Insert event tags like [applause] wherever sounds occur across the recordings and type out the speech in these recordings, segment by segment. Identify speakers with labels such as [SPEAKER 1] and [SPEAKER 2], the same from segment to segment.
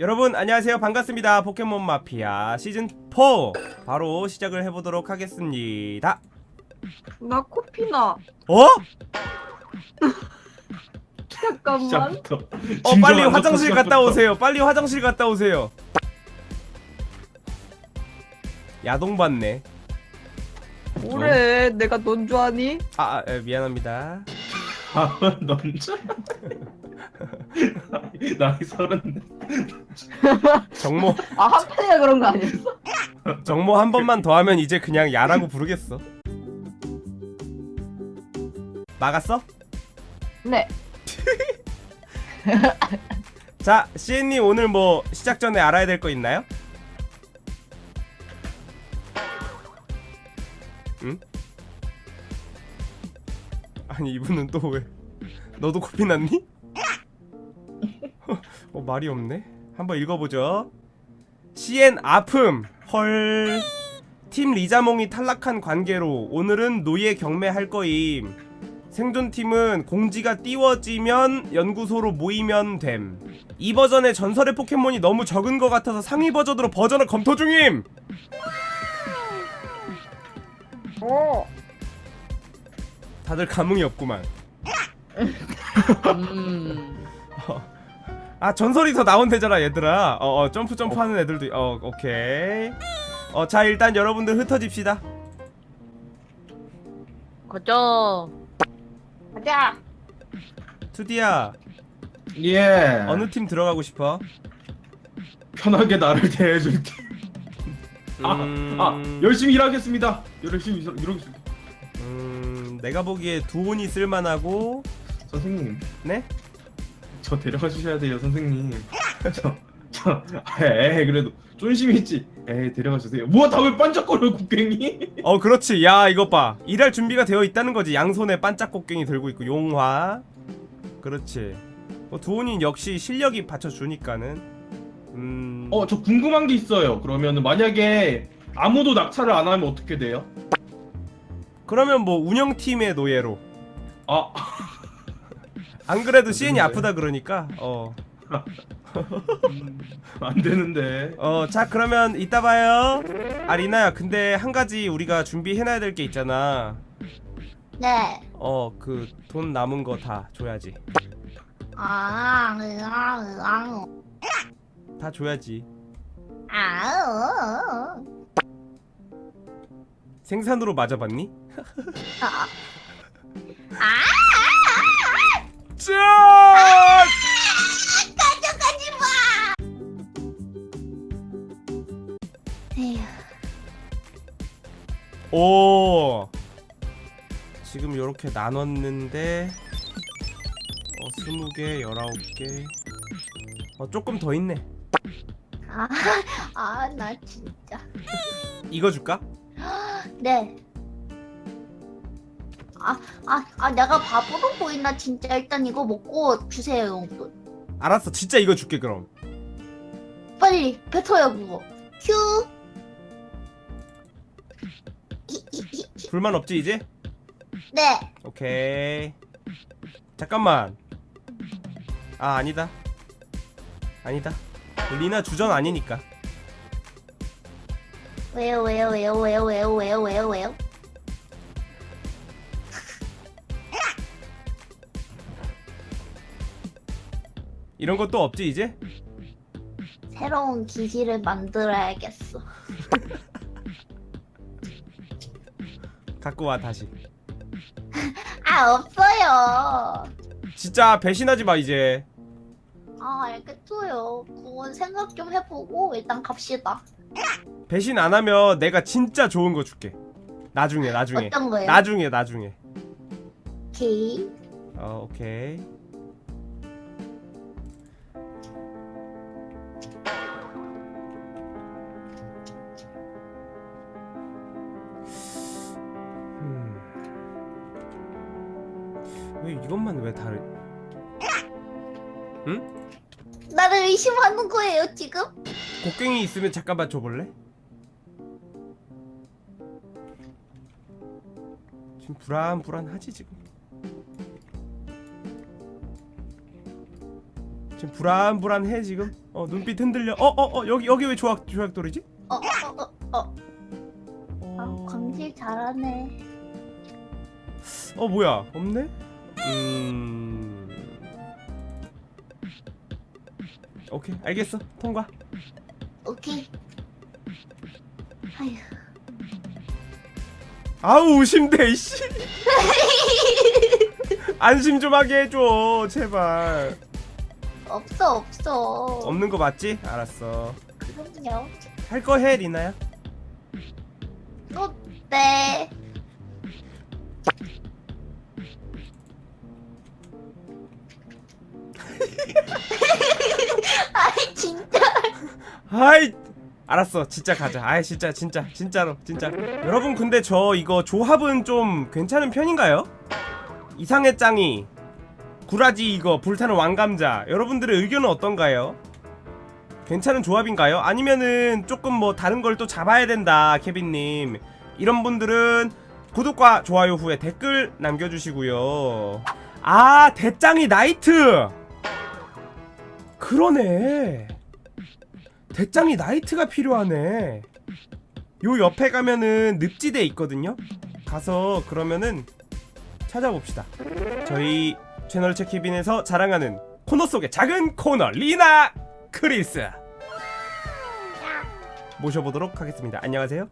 [SPEAKER 1] 여러분 안녕하세요 반갑습니다 포켓몬 마피아 시즌 4 바로 시작을 해보도록 하겠습니다
[SPEAKER 2] 나 코피나.
[SPEAKER 1] 어? [laughs]
[SPEAKER 2] 잠깐만.
[SPEAKER 3] 시작부터.
[SPEAKER 1] 어 빨리 화장실 갔다 오세요 빨리 화장실 갔다 오세요 야동 봤네
[SPEAKER 2] 뭐래? 내가 넌 좋아하니?
[SPEAKER 1] 아, 아 에, 미안합니다
[SPEAKER 3] 아, [laughs] 남자. 나이 서른.
[SPEAKER 1] 정모
[SPEAKER 2] 아 한편이가 그런 거 아니었어?
[SPEAKER 1] 정모 한 번만 더 하면 이제 그냥 야라고 부르겠어 나갔어?
[SPEAKER 2] 네. [laughs]
[SPEAKER 1] 자 시엔님 오늘 뭐 시작 전에 알아야 될 거 있나요? 응? 아니 이분은 또 왜? 너도 코피 났니? 어 말이 없네. 한번 읽어보죠. 시엔 아픔 헐. 팀 리자몽이 탈락한 관계로 오늘은 노예 경매할 거임. 생존팀은 공지가 띄워지면 연구소로 모이면 됨. 이 버전의 전설의 포켓몬이 너무 적은 것 같아서 상위 버전으로 버전을 검토 중임.
[SPEAKER 2] 어.
[SPEAKER 1] 다들 감흥이 없구만.
[SPEAKER 2] 음. [laughs]
[SPEAKER 1] 아 전설이 더 나온대잖아 얘들아. 어, 어 점프 점프 하는 애들도 있- 어 오케이. 어 자 일단 여러분들 흩어집시다.
[SPEAKER 4] 가자.
[SPEAKER 2] 가자.
[SPEAKER 1] 투디야
[SPEAKER 3] 예.
[SPEAKER 1] 어느 팀 들어가고 싶어?
[SPEAKER 3] 편하게 나를 대해줄 때. 아,
[SPEAKER 1] 음,
[SPEAKER 3] 아, 열심히 일하겠습니다. 열심히 일- 일하겠습니다.
[SPEAKER 1] 음 내가 보기에 두온이 쓸만하고
[SPEAKER 3] 선생님,
[SPEAKER 1] 네?
[SPEAKER 3] 저 데려가 주셔야 돼요, 선생님. 저, 저, 아, 에이, 그래도 쫀심이 있지. 에이, 데려가 주세요. 뭐야, 다 왜 반짝거려, 국갱이? [laughs]
[SPEAKER 1] 어 그렇지 야 이것 봐 일할 준비가 되어 있다는 거지 양손에 반짝곡괭이 들고 있고 용화 그렇지 어, 두온이 역시 실력이 받쳐주니까는 음
[SPEAKER 3] 어, 저 궁금한 게 있어요. 그러면은 만약에 아무도 낙찰을 안 하면 어떻게 돼요?
[SPEAKER 1] 그러면 뭐 운영팀의 노예로
[SPEAKER 3] 아,
[SPEAKER 1] 안 그래도 시엔이
[SPEAKER 3] 되는데.
[SPEAKER 1] 아프다 그러니까 어.
[SPEAKER 3] 안 되는데.
[SPEAKER 1] 어, 자 그러면 이따 봐요. 아 리나야, 근데 한 가지 우리가 준비해놔야 될 게 있잖아.
[SPEAKER 4] 네.
[SPEAKER 1] 어, 그 돈 남은 거 다 줘야지.
[SPEAKER 4] 아, 으아, 으아.
[SPEAKER 1] 다 줘야지.
[SPEAKER 4] 아,
[SPEAKER 1] 생산으로 맞아봤니?
[SPEAKER 4] 아,
[SPEAKER 1] 짠!
[SPEAKER 4] 가져가지 마. 에휴,
[SPEAKER 1] 오. 지금 요렇게 나눴는데 어, 20개, 19개. 어, 조금 더 있네.
[SPEAKER 4] 아, 아, 나 진짜.
[SPEAKER 1] 이거 줄까?
[SPEAKER 4] 네. 아, 아, 아, 내가 바보로 보이나 진짜 일단 이거 먹고 주세요 용돈.
[SPEAKER 1] 알았어. 진짜 이거 줄게 그럼.
[SPEAKER 4] 빨리 뱉어요 그거. 휴. 이, 이, 이.
[SPEAKER 1] 불만 없지 이제?
[SPEAKER 4] 네.
[SPEAKER 1] 오케이. 잠깐만. 아 아니다. 아니다. 리나 주전 아니니까.
[SPEAKER 4] 왜요 왜요 왜요 왜요 왜요 왜요 왜요 왜요?
[SPEAKER 1] 이런 것도 없지 이제?
[SPEAKER 4] 새로운 기지를 만들어야겠어. [laughs]
[SPEAKER 1] 갖고 와 다시.
[SPEAKER 4] 아 없어요.
[SPEAKER 1] 진짜 배신하지 마 이제.
[SPEAKER 4] 아 알겠어요. 그건 생각 좀 해보고 일단 갑시다.
[SPEAKER 1] 배신 안 하면 내가 진짜 좋은 거 줄게. 나중에 나중에.
[SPEAKER 4] 어떤 거요?
[SPEAKER 1] 나중에 나중에.
[SPEAKER 4] 오케이.
[SPEAKER 1] 어 오케이. 왜 이것만 왜 다르?
[SPEAKER 4] 나를 의심하는 거예요 지금?
[SPEAKER 1] 곡괭이 있으면 잠깐만 줘볼래? 지금 불안불안하지 지금 지금 불안불안해 지금 어 눈빛 흔들려 어 어 어 여기 여기 왜 조약 조약돌이지
[SPEAKER 4] 어, 어, 어, 어. 아, 광질 잘하네.
[SPEAKER 1] 어 뭐야 없네 음 오케이 알겠어 통과
[SPEAKER 4] 오케이. 아휴.
[SPEAKER 1] 아우 의심돼 이씨 [laughs] 안심 좀 하게 해줘 제발
[SPEAKER 4] 없어, 없어.
[SPEAKER 1] 없는 거 맞지 알았어
[SPEAKER 4] 그럼요.
[SPEAKER 1] 할 거 해 리나야
[SPEAKER 4] 또, 네. 아이.
[SPEAKER 1] 알았어. 진짜 가자. 아이 진짜 진짜 진짜로 진짜. 여러분 근데 저 이거 조합은 좀 괜찮은 편인가요? 이상의 짱이. 구라지 이거 불타는 왕감자. 여러분들의 의견은 어떤가요? 괜찮은 조합인가요? 아니면은 조금 뭐 다른 걸 또 잡아야 된다 케빈님. 이런 분들은 구독과 좋아요 후에 댓글 남겨주시고요. 아 대짱이 나이트! 그러네 대짱이 나이트가 필요하네. 요 옆에 가면은 늪지대 있거든요. 가서 그러면은 찾아봅시다. 저희 채널 체키빈에서 자랑하는 코너 속의 작은 코너 리나 크리스 모셔보도록 하겠습니다. 안녕하세요.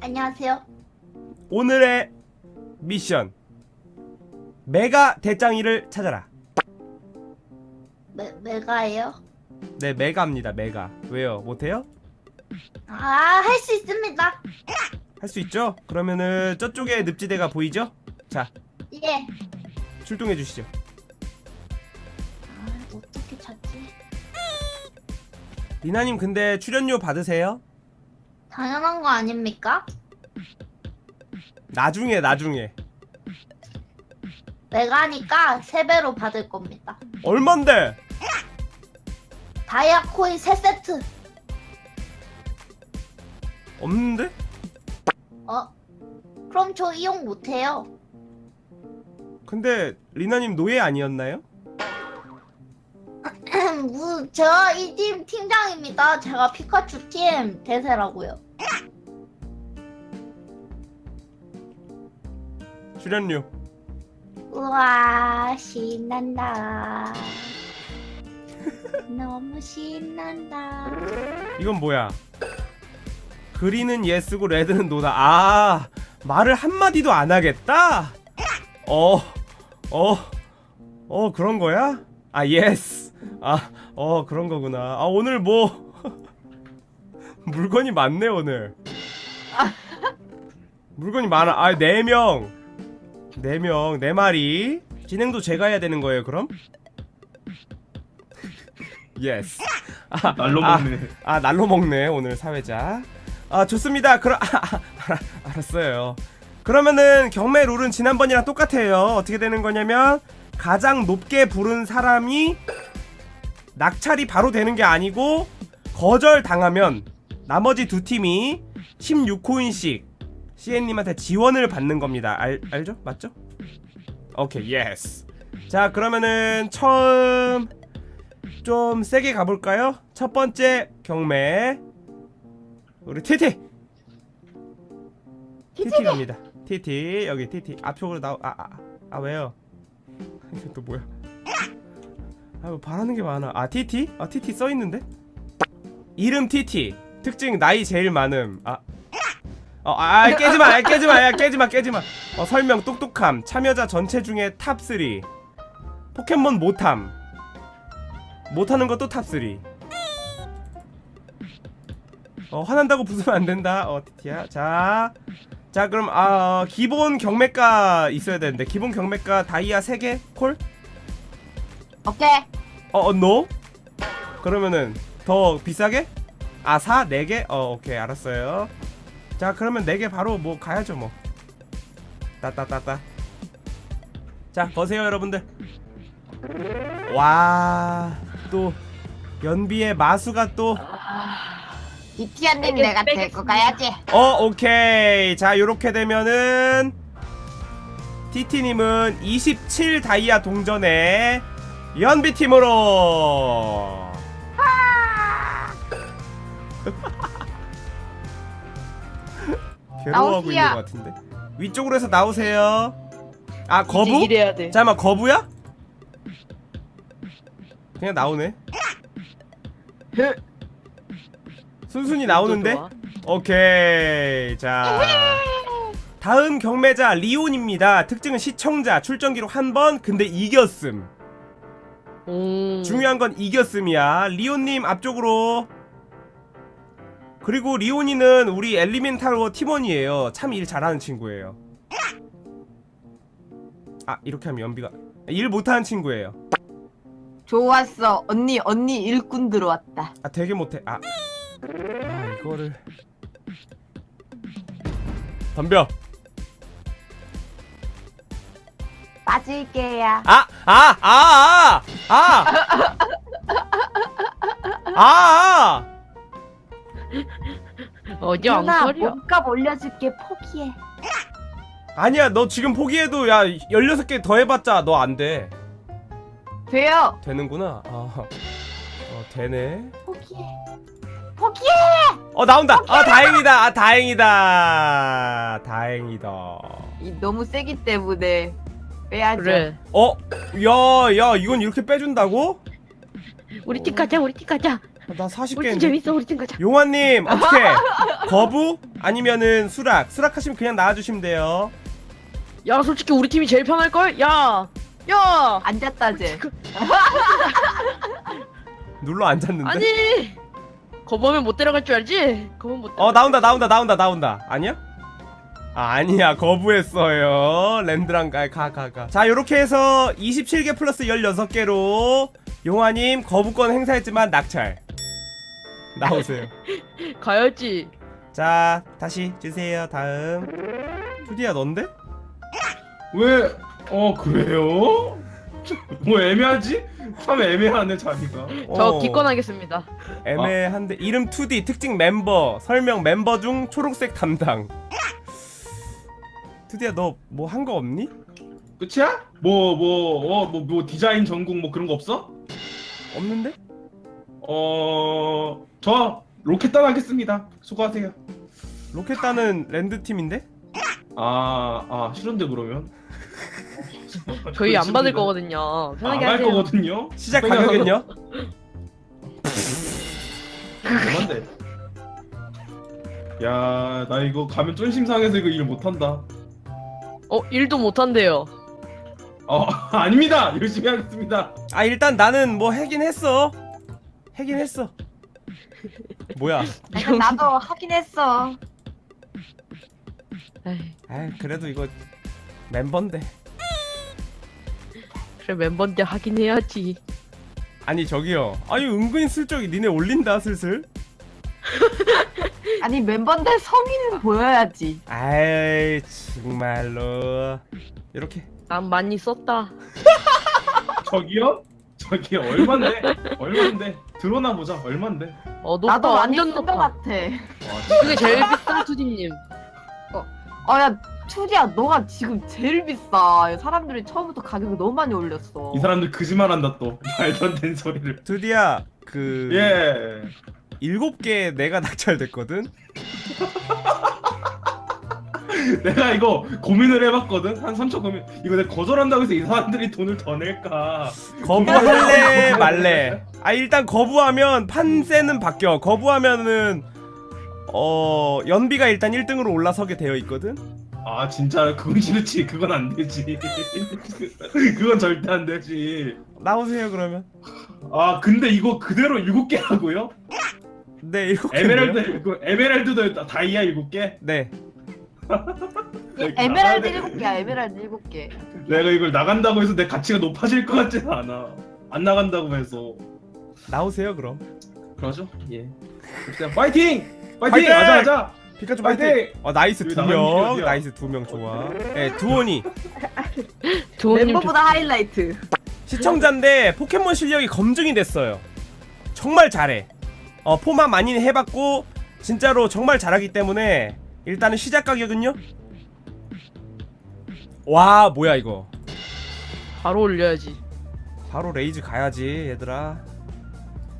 [SPEAKER 4] 안녕하세요.
[SPEAKER 1] 오늘의 미션 메가 대짱이를 찾아라.
[SPEAKER 4] 메, 메가예요?
[SPEAKER 1] 네 메가입니다. 메가 왜요? 못해요?
[SPEAKER 4] 아, 할 수 있습니다.
[SPEAKER 1] 할 수 있죠? 그러면은 저쪽에 늪지대가 보이죠? 자
[SPEAKER 4] 예.
[SPEAKER 1] 출동해 주시죠.
[SPEAKER 4] 아, 어떻게 찾지?
[SPEAKER 1] 리나님 근데 출연료 받으세요?
[SPEAKER 4] 당연한 거 아닙니까?
[SPEAKER 1] 나중에 나중에
[SPEAKER 4] 메가니까 3배로 받을 겁니다.
[SPEAKER 1] 얼만데?
[SPEAKER 4] 다이아 코인 3세트.
[SPEAKER 1] 없는데?
[SPEAKER 4] 어? 그럼 저 이용 못해요.
[SPEAKER 1] 근데 리나님 노예 아니었나요? [clears throat]
[SPEAKER 4] 무, 제가 이 팀 팀장입니다. 제가 피카츄 팀 대세라고요.
[SPEAKER 1] 출연료
[SPEAKER 4] 우와 신난다. 너무 신난다.
[SPEAKER 1] 이건 뭐야? 그리는 예스고 레드는 노다 아 말을 한 마디도 안 하겠다? 어 어, 어, 그런 거야? 아, 예스. 아, 어, 그런 거구나. 아, 오늘 뭐. [laughs] 물건이 많네, 오늘. 물건이 많아. 아, 네 명 네 명 네 마리. 진행도 제가 해야 되는 거예요, 그럼? 예스. 아, [laughs]
[SPEAKER 3] 날로
[SPEAKER 1] 아,
[SPEAKER 3] 먹네.
[SPEAKER 1] 아 날로 먹네 오늘 사회자 아 좋습니다 그럼 아, 아, 알아, 알았어요 그러면은 경매 룰은 지난번이랑 똑같아요 어떻게 되는 거냐면 가장 높게 부른 사람이 낙찰이 바로 되는 게 아니고 거절 당하면 나머지 두 팀이 16코인씩 CN님한테 지원을 받는 겁니다 알, 알죠? 맞죠? 오케이 예스 자 그러면은 처음 좀 세게 가볼까요? 첫 번째 경매 우리 티티 티티 갑니다 티티 여기 티티 앞쪽으로 나오 아아 아, 아, 왜요? 이게 또 뭐야? 아뭐 바라는 게 많아 아 티티? 아 티티 써 있는데? 이름 티티 특징 나이 제일 많음 아 어, 아, 아, 깨지마, 아, 깨지마, 야, 깨지마, 깨지마. 어, 설명 똑똑함. 참여자 전체 중에 탑 3. 포켓몬 못함. 못하는 것도 탑3 어 화난다고 부수면 안 된다 어 티티야 자 자 그럼 아 어, 기본 경매가 있어야 되는데 기본 경매가 다이아 3개 콜?
[SPEAKER 2] 오케이.
[SPEAKER 1] 어, 어 노? 그러면은 더 비싸게? 아 4? 4개? 어 오케이 알았어요 자 그러면 4개 바로 뭐 가야죠 뭐 따따따따 자 거세요 여러분들 와 또 연비의 마수가 또
[SPEAKER 2] 이티아님 내가 데리고 가야지.
[SPEAKER 1] 어 오케이 자 요렇게 되면은 TT님은 27 다이아 동전에 연비 팀으로. 괴로워하고 있는
[SPEAKER 2] 나오시야.
[SPEAKER 1] 것 같은데. 위쪽으로 해서 나오세요. 아 거부?
[SPEAKER 5] 돼.
[SPEAKER 1] 잠깐만 거부야? 그냥 나오네.
[SPEAKER 5] 헤.
[SPEAKER 1] 순순히 나오는데?
[SPEAKER 5] 좋아.
[SPEAKER 1] 오케이 자 다음 경매자 리온입니다 특징은 시청자 출전 기록 한번 근데 이겼음
[SPEAKER 5] 오.
[SPEAKER 1] 중요한 건 이겼음이야 리온님 앞쪽으로 그리고 리온이는 우리 엘리멘탈워 팀원이에요 참 일 잘하는 친구예요 아 이렇게 하면 연비가 일 못하는 친구예요
[SPEAKER 2] 좋았어. 언니 언니 일꾼 들어왔다.
[SPEAKER 1] 아 되게 못해 아, 아 이거를 덤벼
[SPEAKER 2] 빠질게요.
[SPEAKER 1] 아, 아, 아, 아, 아, 아, 아,
[SPEAKER 5] 어디
[SPEAKER 2] 누나
[SPEAKER 5] 앙설이야?
[SPEAKER 2] 몸값 올려줄게 포기해.
[SPEAKER 1] 아니야, 너 지금 포기해도 야 16개 더 해봤자 너 안 돼.
[SPEAKER 2] 돼요.
[SPEAKER 1] 되는구나. 아, 어, 되네.
[SPEAKER 2] 포기해. 포기해.
[SPEAKER 1] 어 나온다. 아 다행이다. 아 다행이다. 다행이다.
[SPEAKER 2] 이 너무 세기 때문에 빼야죠.
[SPEAKER 5] 그래.
[SPEAKER 1] 어, 야, 야, 이건 이렇게 빼준다고?
[SPEAKER 5] 우리 팀 가자. 우리 팀 가자.
[SPEAKER 1] 아, 나
[SPEAKER 5] 우리 팀
[SPEAKER 1] 40개인데.
[SPEAKER 5] 재밌어. 우리 팀 가자.
[SPEAKER 1] 용환님 어떻게 거부 아니면은 수락? 수락하시면 그냥 나와주시면 돼요.
[SPEAKER 5] 야, 솔직히 우리 팀이 제일 편할 걸? 야. 야.
[SPEAKER 2] 앉았다 쟤. [laughs]
[SPEAKER 1] 눌러 앉았는데.
[SPEAKER 5] 아니. 거부하면 못 데려갈 줄 알지? 거부 못.
[SPEAKER 1] 어 나온다 나온다 나온다 나온다 아니야? 아 아니야 거부했어요 랜드랑 가가 가. 자 요렇게 해서 27개 플러스 16개로 용화님 거부권 행사했지만 낙찰 나오세요 [laughs]
[SPEAKER 5] 가야지.
[SPEAKER 1] 자 다시 주세요 다음 투디야 넌데?
[SPEAKER 3] 왜? 어 그래요? [laughs] 뭐 애매하지? 참 애매하네 자리가.
[SPEAKER 5] 저
[SPEAKER 1] 어,
[SPEAKER 5] 기권하겠습니다.
[SPEAKER 1] 애매한데 이름 2D 특징 멤버 설명 멤버 중 초록색 담당 투디야 너 뭐 한 거 없니?
[SPEAKER 3] 끝이야? 뭐 뭐어뭐뭐 디자인 전공 뭐 그런 거 없어?
[SPEAKER 1] 없는데?
[SPEAKER 3] 어, 저 로켓단 하겠습니다. 수고하세요.
[SPEAKER 1] 로켓단은 랜드 팀인데?
[SPEAKER 3] 아, 아 싫은데 그러면? [laughs]
[SPEAKER 5] 저희 안 받을 거거든요. 편하게
[SPEAKER 3] 안할
[SPEAKER 5] 하세요.
[SPEAKER 3] 거거든요.
[SPEAKER 1] 시작 가격은요?
[SPEAKER 3] 얼만데? 야, 나 이거 가면 쫀심 상해서 이거 일 못한다.
[SPEAKER 5] 어, 일도 못 한대요.
[SPEAKER 3] 어, [laughs] 아닙니다. 열심히 하겠습니다.
[SPEAKER 1] 아 일단 나는 뭐 하긴 했어 하긴 했어 뭐야
[SPEAKER 2] 내가 나도 하긴 했어.
[SPEAKER 5] 에이,
[SPEAKER 1] 아 그래도 이거 멤버인데
[SPEAKER 5] 그래 멤버인데 하긴 해야지.
[SPEAKER 1] 아니 저기요 아니 은근히 슬쩍이 니네 올린다 슬슬
[SPEAKER 2] 아니 멤버인데 성의는 보여야지.
[SPEAKER 1] 아이 정말로 이렇게
[SPEAKER 5] 난 많이 썼다. [laughs]
[SPEAKER 3] 저기요? 저기 얼만데? 얼만데? 들어나 보자. 얼만데?
[SPEAKER 5] 어, 높다.
[SPEAKER 2] 나도 많이
[SPEAKER 5] 완전
[SPEAKER 2] 쓴것
[SPEAKER 5] 높다.
[SPEAKER 2] 같아.
[SPEAKER 3] 와,
[SPEAKER 5] 그게 제일 비싼 투디님.
[SPEAKER 2] 어야 투디야 너가 지금 제일 비싸. 사람들이 처음부터 가격을 너무 많이 올렸어.
[SPEAKER 3] 이 사람들 거짓말한다 또. [laughs] 말도 안 되는 소리를.
[SPEAKER 1] 드디어 그
[SPEAKER 3] 예.
[SPEAKER 1] 일곱 개 내가 낙찰됐거든 [laughs]
[SPEAKER 3] 내가 이거 고민을 해봤거든. 한 3초 고민. 이거 내가 거절한다고 해서 이 사람들이 돈을 더 낼까?
[SPEAKER 1] 거부할래 말래 아 일단 거부하면 판세는 바뀌어 거부하면은 어 연비가 일단 1등으로 올라서게 되어 있거든
[SPEAKER 3] 아 진짜 그건 싫지. 그건 안 되지. [laughs] 그건 절대 안 되지.
[SPEAKER 1] 나오세요 그러면
[SPEAKER 3] 아 근데 이거 그대로 7개라고요?
[SPEAKER 1] 네 일곱 개
[SPEAKER 3] 에메랄드 그 에메랄드도 다이아 7개?
[SPEAKER 1] 네 [laughs]
[SPEAKER 2] 에메랄드 일곱 개야. 에메랄드 일곱 개.
[SPEAKER 3] 내가 이걸 나간다고 해서 내 가치가 높아질 것 같지는 않아. 안 나간다고 해서.
[SPEAKER 1] 나오세요 그럼
[SPEAKER 3] 그러죠? 예. 파이팅! 파이팅!
[SPEAKER 1] 파이팅!
[SPEAKER 3] 가자 가자.
[SPEAKER 1] 피카츄
[SPEAKER 3] 파이팅!
[SPEAKER 1] 파이팅! 어 나이스
[SPEAKER 3] 여기 나가는 길이
[SPEAKER 1] 두명
[SPEAKER 3] 어디야?
[SPEAKER 1] 나이스 두 명 좋아. 네 두원이. [laughs]
[SPEAKER 2] 멤버보다 하이라이트.
[SPEAKER 1] 시청자인데 포켓몬 실력이 검증이 됐어요. 정말 잘해. 어 포만 많이 해봤고 진짜로 정말 잘하기 때문에 일단은 시작 가격은요? 와 뭐야 이거.
[SPEAKER 5] 바로 올려야지.
[SPEAKER 1] 바로 레이즈 가야지 얘들아.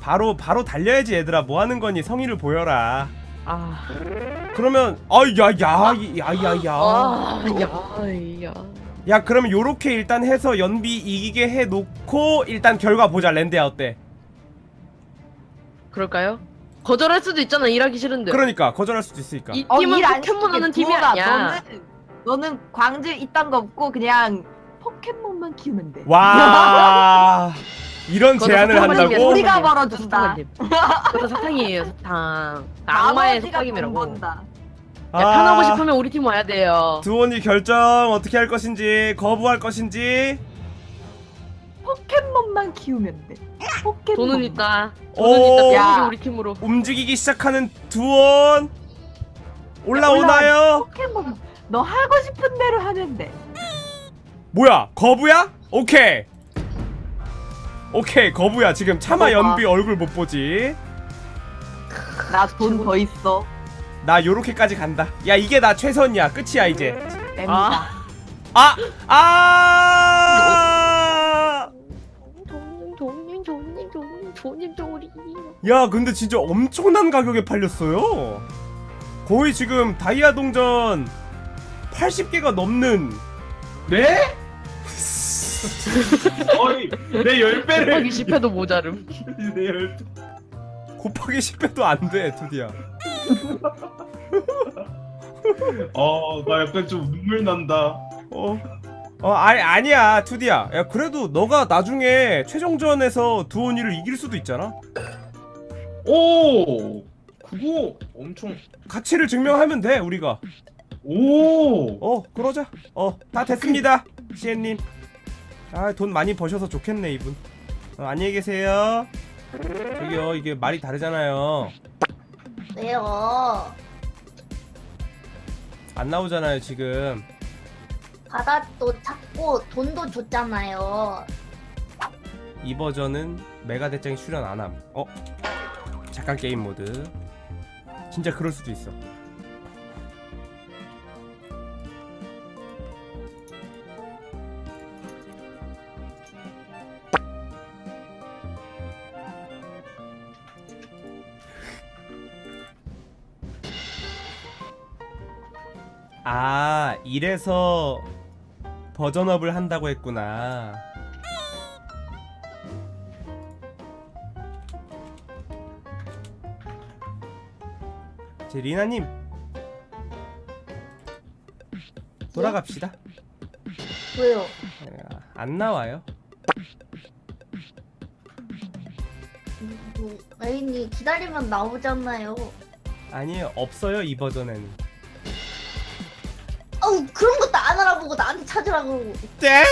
[SPEAKER 1] 바로 바로 달려야지 얘들아. 뭐 하는 거니? 성의를 보여라
[SPEAKER 5] 아,
[SPEAKER 1] 그러면 아야야야야야
[SPEAKER 5] 아, 야, 야.
[SPEAKER 1] 야 그러면 요렇게 일단 해서 연비 이기게 해놓고 일단 결과 보자 랜드야 어때
[SPEAKER 5] 그럴까요? 거절할 수도 있잖아. 일하기 싫은데.
[SPEAKER 1] 그러니까 거절할 수도 있으니까
[SPEAKER 5] 이
[SPEAKER 2] 어,
[SPEAKER 5] 팀은
[SPEAKER 2] 일안
[SPEAKER 5] 포켓몬 하는
[SPEAKER 2] 시키게
[SPEAKER 5] 팀이
[SPEAKER 2] 부어라.
[SPEAKER 5] 아니야.
[SPEAKER 2] 너는 너는 광질 이딴 거 없고 그냥 포켓몬만 키우면 돼.
[SPEAKER 1] 와 [laughs] 이런 제안을 한다고
[SPEAKER 2] 우리가. 벌어준다.
[SPEAKER 5] 그것도 사탕이에요, 사탕. 악마의 속삭임이라고.
[SPEAKER 2] 돈 번다.
[SPEAKER 5] 야, 편하고 싶으면 우리 팀 와야 돼요.
[SPEAKER 1] 두원이 결정 어떻게 할 것인지 거부할 것인지
[SPEAKER 2] 포켓몬만 키우면 돼. 포켓몬.
[SPEAKER 5] 돈은 있다.
[SPEAKER 1] 오.
[SPEAKER 5] 돈은 있다.
[SPEAKER 2] 야.
[SPEAKER 5] 우리 팀으로.
[SPEAKER 1] 움직이기 시작하는 두원 올라오나요?
[SPEAKER 2] 포켓몬. 너 하고 싶은 대로 하면 돼.
[SPEAKER 1] 뭐야 거부야? 오케이 오케이 거부야 지금 차마
[SPEAKER 2] 거부가.
[SPEAKER 1] 연비 얼굴 못 보지
[SPEAKER 2] 나 돈 더 있어.
[SPEAKER 1] 나 요렇게까지 간다 야 이게 나 최선이야 끝이야 이제
[SPEAKER 2] 냅니다.
[SPEAKER 1] 아! 아!
[SPEAKER 5] 돈님, 돈님, 돈님, 돈님, 돈님, 돈님.
[SPEAKER 1] 야 근데 진짜 엄청난 가격에 팔렸어요 거의 지금 다이아 동전 80개가 넘는
[SPEAKER 3] 네? [laughs] 어이 내열 배를.
[SPEAKER 5] 곱하기 10회도 모자름.
[SPEAKER 3] 내열
[SPEAKER 1] 곱하기 10배도 안돼 두디야
[SPEAKER 3] 어나 약간 좀 눈물 난다.
[SPEAKER 1] 어. 어 아니 아니야 투디야 야 그래도 너가 나중에 최종전에서 두온이를 이길 수도 있잖아.
[SPEAKER 3] 오! 그거 엄청
[SPEAKER 1] 가치를 증명하면 돼 우리가.
[SPEAKER 3] 오!
[SPEAKER 1] 어 그러자. 어 다 됐습니다 시엔님 아 돈 많이 버셔서 좋겠네 이분. 어, 안녕히 계세요. 저기요 이게 말이 다르잖아요.
[SPEAKER 4] 왜요?
[SPEAKER 1] 안 나오잖아요 지금.
[SPEAKER 4] 바다도 찾고 돈도 줬잖아요.
[SPEAKER 1] 이 버전은 메가 대장이 출연 안함. 어? 잠깐 게임 모드. 진짜 그럴 수도 있어 이래서 버전업을 한다고 했구나 제 리나님 돌아갑시다.
[SPEAKER 4] 왜요?
[SPEAKER 1] 아, 안 나와요.
[SPEAKER 4] 뭐, 애인이 기다리면 나오잖아요.
[SPEAKER 1] 아니에요, 없어요 이 버전에는.
[SPEAKER 4] 그런 것도 안 알아보고 나한테 찾으라고.
[SPEAKER 1] 네?